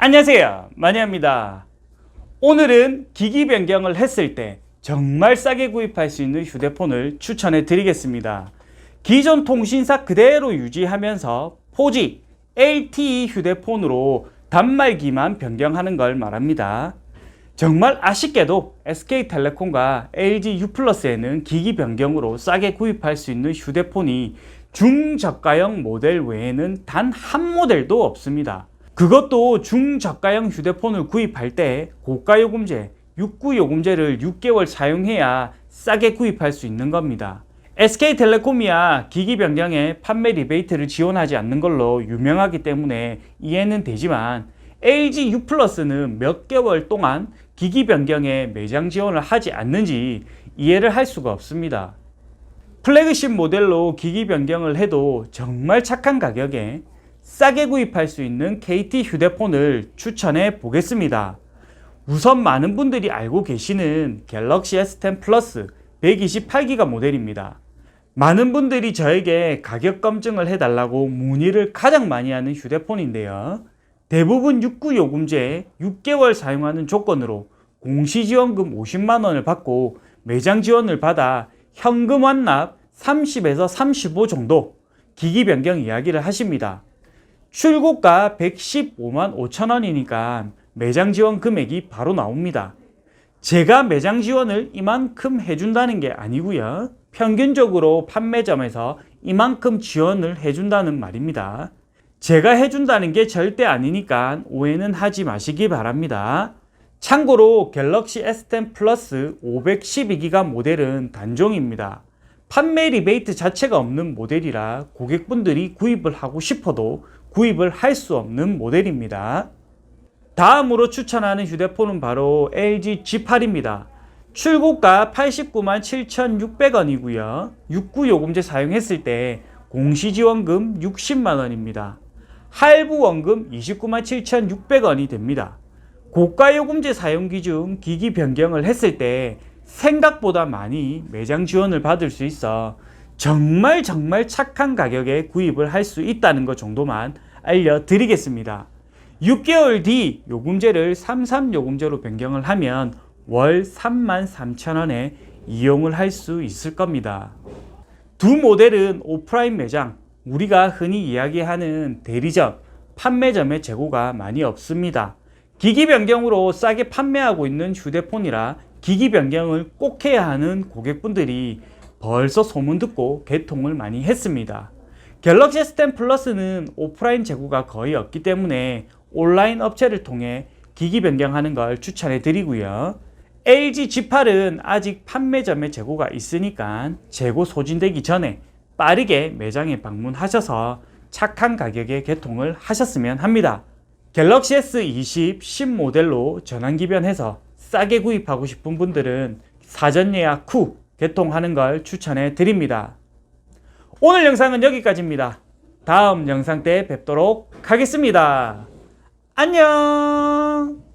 안녕하세요. 마니아입니다. 오늘은 기기 변경을 했을 때 정말 싸게 구입할 수 있는 휴대폰을 추천해 드리겠습니다. 기존 통신사 그대로 유지하면서 4G, LTE 휴대폰으로 단말기만 변경하는 걸 말합니다. 정말 아쉽게도 SK텔레콤과 LG U+에는 기기 변경으로 싸게 구입할 수 있는 휴대폰이 중저가형 모델 외에는 단 한 모델도 없습니다. 그것도 중저가형 휴대폰을 구입할 때 고가 요금제, 69 요금제를 6개월 사용해야 싸게 구입할 수 있는 겁니다. SK텔레콤이야 기기 변경에 판매 리베이트를 지원하지 않는 걸로 유명하기 때문에 이해는 되지만 LG U+는 몇 개월 동안 기기 변경에 매장 지원을 하지 않는지 이해를 할 수가 없습니다. 플래그십 모델로 기기 변경을 해도 정말 착한 가격에 싸게 구입할 수 있는 KT 휴대폰을 추천해 보겠습니다. 우선 많은 분들이 알고 계시는 갤럭시 S10 플러스 128기가 모델입니다. 많은 분들이 저에게 가격 검증을 해달라고 문의를 가장 많이 하는 휴대폰인데요. 대부분 69 요금제 6개월 사용하는 조건으로 공시지원금 50만 원을 받고 매장 지원을 받아 현금 완납 30에서 35 정도 기기 변경 이야기를 하십니다. 출고가 115만 5천 원이니까 매장 지원 금액이 바로 나옵니다. 제가 매장 지원을 이만큼 해준다는 게 아니고요. 평균적으로 판매점에서 이만큼 지원을 해준다는 말입니다. 제가 해준다는 게 절대 아니니까 오해는 하지 마시기 바랍니다. 참고로 갤럭시 S10 플러스 512기가 모델은 단종입니다. 판매 리베이트 자체가 없는 모델이라 고객분들이 구입을 하고 싶어도 구입을 할 수 없는 모델입니다. 다음으로 추천하는 휴대폰은 바로 LG G8입니다. 출고가 89만 7,600원이고요. 69 요금제 사용했을 때 공시지원금 60만 원입니다. 할부 원금 29만 7,600원이 됩니다. 고가 요금제 사용 기준 기기 변경을 했을 때 생각보다 많이 매장 지원을 받을 수 있어 정말 정말 착한 가격에 구입을 할 수 있다는 것 정도만 알려드리겠습니다. 6개월 뒤 요금제를 33 요금제로 변경을 하면 월 3만 3천 원에 이용을 할 수 있을 겁니다. 두 모델은 오프라인 매장, 우리가 흔히 이야기하는 대리점, 판매점의 재고가 많이 없습니다. 기기 변경으로 싸게 판매하고 있는 휴대폰이라 기기 변경을 꼭 해야 하는 고객분들이 벌써 소문 듣고 개통을 많이 했습니다. 갤럭시 S10 플러스는 오프라인 재고가 거의 없기 때문에 온라인 업체를 통해 기기 변경하는 걸 추천해 드리고요. LG G8은 아직 판매점에 재고가 있으니까 재고 소진되기 전에 빠르게 매장에 방문하셔서 착한 가격에 개통을 하셨으면 합니다. 갤럭시 S20 신모델로 전환 기변해서 싸게 구입하고 싶은 분들은 사전 예약 후 개통하는 걸 추천해 드립니다. 오늘 영상은 여기까지입니다. 다음 영상 때 뵙도록 하겠습니다. 안녕!